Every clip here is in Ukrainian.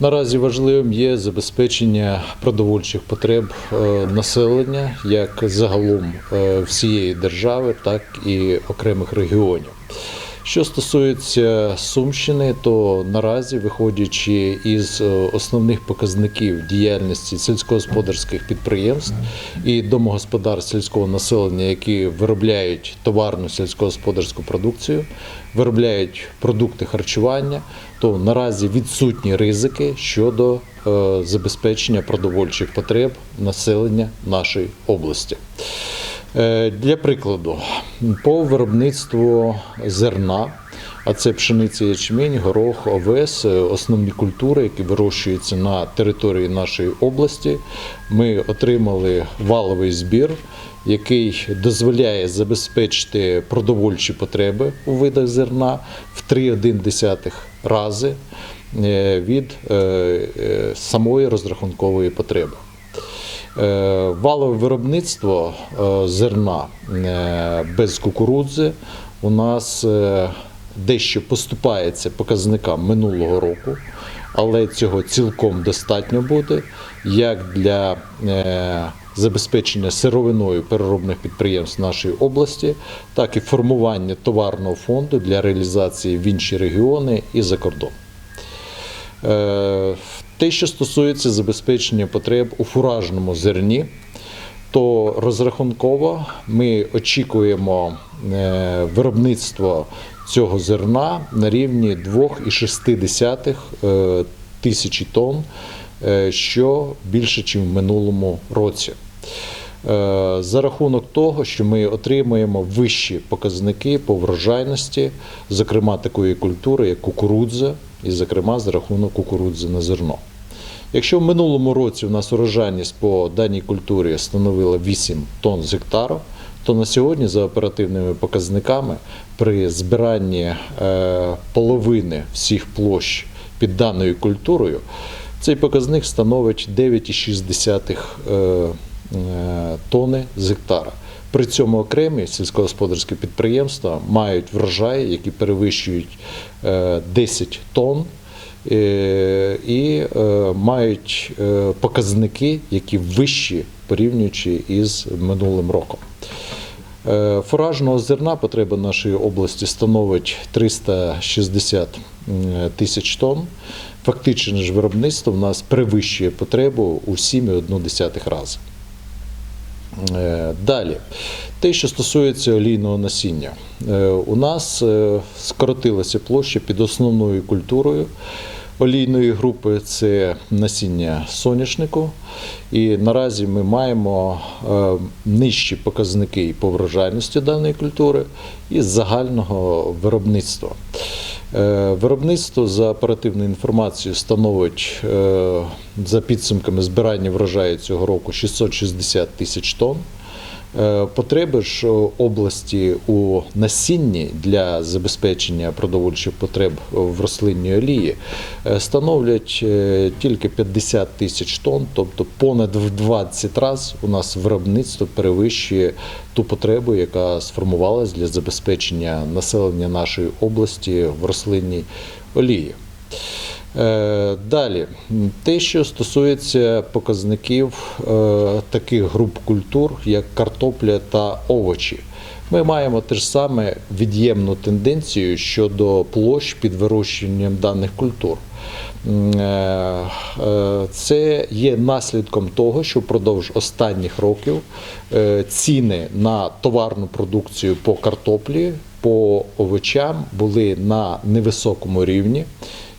Наразі важливим є забезпечення продовольчих потреб е, населення як загалом е, всієї держави, так і окремих регіонів. Що стосується Сумщини, то наразі, виходячи із е, основних показників діяльності сільськогосподарських підприємств і домогосподарств сільського населення, які виробляють товарну сільськогосподарську продукцію, виробляють продукти харчування, то наразі відсутні ризики щодо е, забезпечення продовольчих потреб населення нашої області. Е, Для прикладу, по виробництву зерна, а це пшениця, ячмінь, горох, овес, е, основні культури, які вирощуються на території нашої області. Ми отримали валовий збір, який дозволяє забезпечити продовольчі потреби у видах зерна в 3,1 рази е, від е, е, самої розрахункової потреби. Валове виробництво зерна без кукурудзи у нас дещо поступається показникам минулого року, але цього цілком достатньо буде як для забезпечення сировиною переробних підприємств нашої області, так і формування товарного фонду для реалізації в інші регіони і за кордон. Е, Те, що стосується забезпечення потреб у фуражному зерні, то розрахунково ми очікуємо е, виробництво цього зерна на рівні 2,6 е, тисячі тонн, що більше, ніж в минулому році. Е, За рахунок того, що ми отримуємо вищі показники по врожайності, зокрема такої культури, як кукурудза, і, зокрема, за рахунок кукурудзи на зерно. Якщо в минулому році у нас урожайність по даній культурі становила 8 тонн з гектару, то на сьогодні за оперативними показниками при збиранні е, половини всіх площ під даною культурою цей показник становить 9,6 е, е, тонни з гектара. При цьому окремі сільськогосподарські підприємства мають врожаї, які перевищують е, 10 тонн е, і е, мають е, показники, які вищі порівнюючи із минулим роком. Е, Фуражного зерна потреба нашої області становить 360 тисяч тонн. Фактичне ж виробництво в нас перевищує потребу у 7,1 рази. Е, Далі, те, що стосується олійного насіння, Е, у нас е, скоротилася площа під основною культурою олійної групи це насіння соняшнику. І наразі ми маємо нижчі показники по врожайності даної культури і загального виробництва. Е, Виробництво за оперативною інформацією становить е, за підсумками збирання врожаю цього року 660 тисяч тонн. Е, Потреби ж області у насінні для забезпечення продовольчих потреб в рослинній олії е, становлять е, тільки 50 тисяч тонн, тобто понад в 20 разів у нас виробництво перевищує ту потребу, яка сформувалась для забезпечення населення нашої області в рослинній олії. Е, Далі, те, що стосується показників е, таких груп культур, як картопля та овочі, ми маємо те ж саме від'ємну тенденцію щодо площ під вирощуванням даних культур. Е, Це є наслідком того, що впродовж останніх років ціни на товарну продукцію по картоплі, по овочам були на невисокому рівні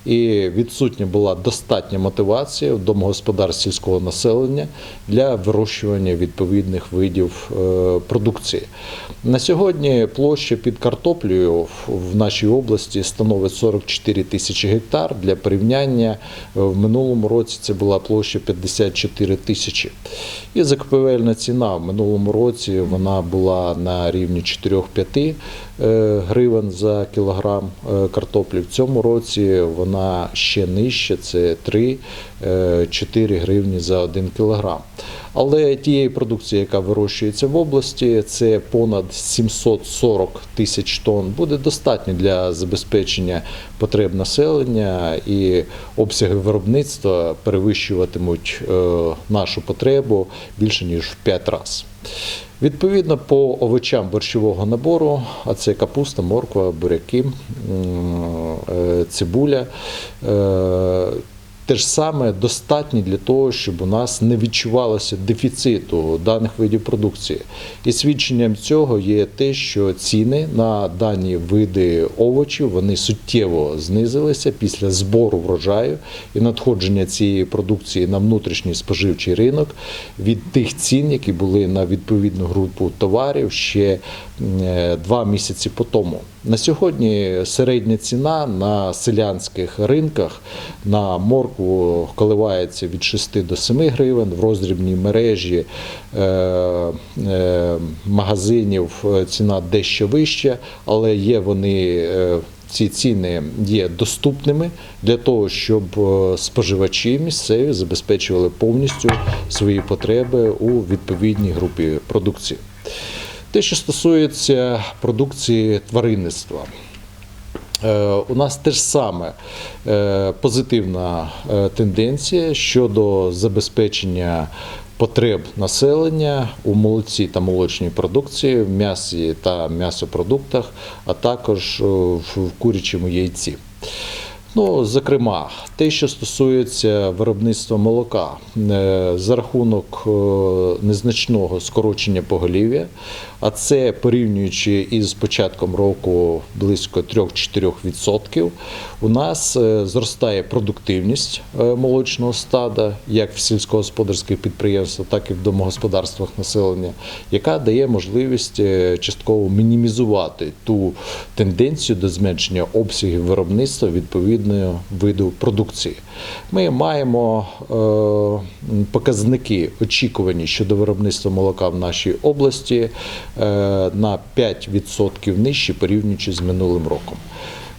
і відсутня була достатня мотивація в домогосподарств сільського населення для вирощування відповідних видів е, продукції. На сьогодні площа під картоплею в- нашій області становить 44 тисячі гектар. Для порівняння е, в минулому році це була площа 54 тисячі. І закупівельна ціна в минулому році вона була на рівні 4-5 е, гривень за кілограм е, картоплі. В цьому році вона ще нижче, це 3-4 гривні за 1 кілограм. Але тієї продукції, яка вирощується в області, це понад 740 тисяч тонн, буде достатньо для забезпечення потреб населення і обсяги виробництва перевищуватимуть е, нашу потребу більше ніж в 5 разів. Відповідно, по овочам борщового набору, а це капуста, морква, буряки, е, цибуля. Те ж саме достатньо для того, щоб у нас не відчувалося дефіциту даних видів продукції. І свідченням цього є те, що ціни на дані види овочів вони суттєво знизилися після збору врожаю і надходження цієї продукції на внутрішній споживчий ринок від тих цін, які були на відповідну групу товарів ще е, два місяці по тому. На сьогодні середня ціна на селянських ринках на моркву коливається від 6 до 7 гривень. В роздрібній мережі е, е, магазинів е, ціна дещо вища, але є вони. ці ціни є доступними для того, щоб споживачі місцеві забезпечували повністю свої потреби у відповідній групі продукції. Те, що стосується продукції тваринництва, Е, у нас теж саме е, позитивна е, тенденція щодо забезпечення потреб населення у молоці та молочній продукції, в м'ясі та м'ясопродуктах, а також в курячому яйці. Ну, зокрема, те, що стосується виробництва молока, за рахунок незначного скорочення поголів'я, а це порівнюючи із початком року близько 3-4%, у нас е, зростає продуктивність е, молочного стада, як в сільськогосподарських підприємствах, так і в домогосподарствах населення, яка дає можливість е, частково мінімізувати ту тенденцію до зменшення обсягів виробництва відповідного виду продукції. Ми маємо показники очікувані щодо виробництва молока в нашій області на 5% нижче порівнюючи з минулим роком.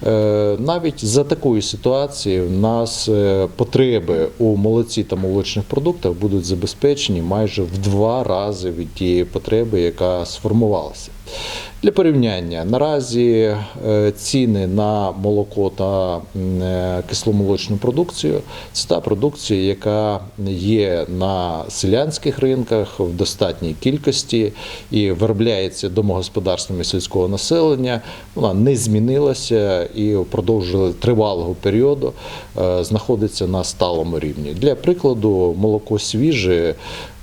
Е, Навіть за такої ситуації в нас е, потреби у молоці та молочних продуктах будуть забезпечені майже в два рази від тієї потреби, яка сформувалася. Для порівняння наразі е, ціни на молоко та е, кисломолочну продукцію це та продукція, яка є на селянських ринках в достатній кількості і виробляється домогосподарствами сільського населення. Вона не змінилася і впродовж тривалого періоду е, знаходиться на сталому рівні. Для прикладу, молоко свіже.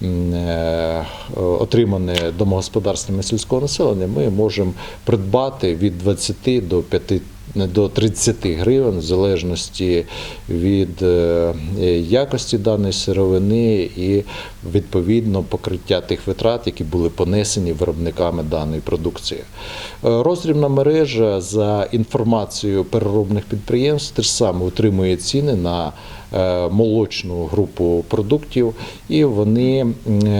Е, Отримане домогосподарствами сільського населення, ми можемо придбати від 20 до 5 до 30 гривень в залежності від е, якості даної сировини і відповідно покриття тих витрат, які були понесені виробниками даної продукції. Е, Роздрібна мережа за інформацією переробних підприємств теж саме утримує ціни на молочну групу продуктів, і вони е,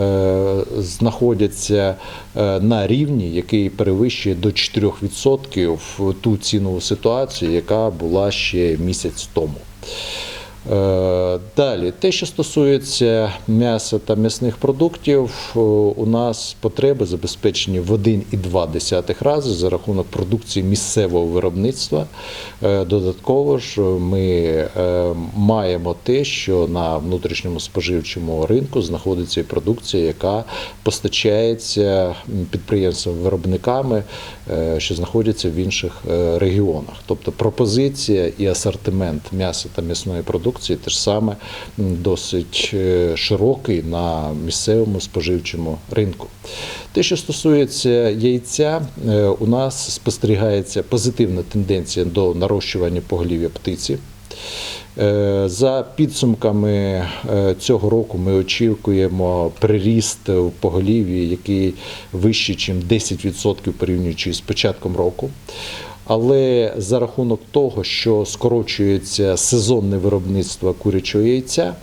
е, знаходяться е, на рівні, який перевищує до 4% в ту цінову ситуацію, яка була ще місяць тому. Е, Далі, те, що стосується м'яса та м'ясних продуктів, е, у нас потреби забезпечені в 1,2 рази за рахунок продукції місцевого виробництва. Е, Додатково ж ми маємо те, що на внутрішньому споживчому ринку знаходиться і продукція, яка постачається підприємствами-виробниками, що знаходяться в інших регіонах. Тобто пропозиція і асортимент м'яса та м'ясної продукції теж саме досить е, широкий на місцевому споживчому ринку. Те, що стосується яйця, е, у нас спостерігається позитивна тенденція до нарощування поголів'я птиці. Е, За підсумками цього року ми очікуємо приріст в поголів'ї, який вищий, ніж 10% порівнюючи з початком року. Але за рахунок того, що скорочується сезонне виробництво курячого яйця,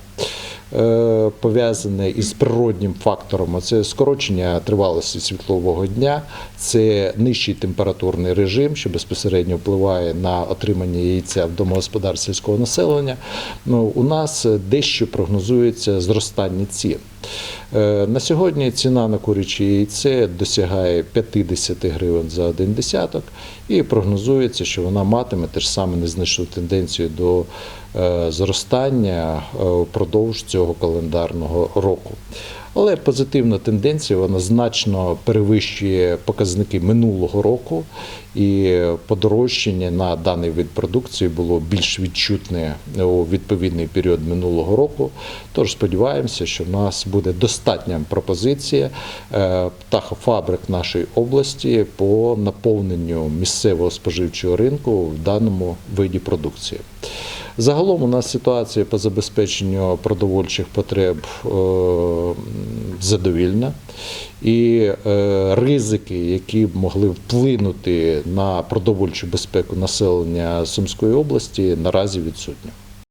пов'язане із природнім фактором, а це скорочення тривалості світлового дня, це нижчий температурний режим, що безпосередньо впливає на отримання яйця в домогосподарств сільського населення. Ну, у нас дещо прогнозується зростання цін. Е, На сьогодні ціна на куряче яйце досягає 50 гривень за один десяток, і прогнозується, що вона матиме теж саме незначну тенденцію до е, зростання е, впродовж цього календарного року. Але позитивна тенденція вона значно перевищує показники минулого року, і подорожчання на даний вид продукції було більш відчутне у відповідний період минулого року. Тож сподіваємося, що в нас буде достатня пропозиція е, птахофабрик нашої області по наповненню місцевого споживчого ринку в даному виді продукції. Загалом у нас ситуація по забезпеченню продовольчих потреб е, задовільна, і е, ризики, які б могли вплинути на продовольчу безпеку населення Сумської області, наразі відсутні.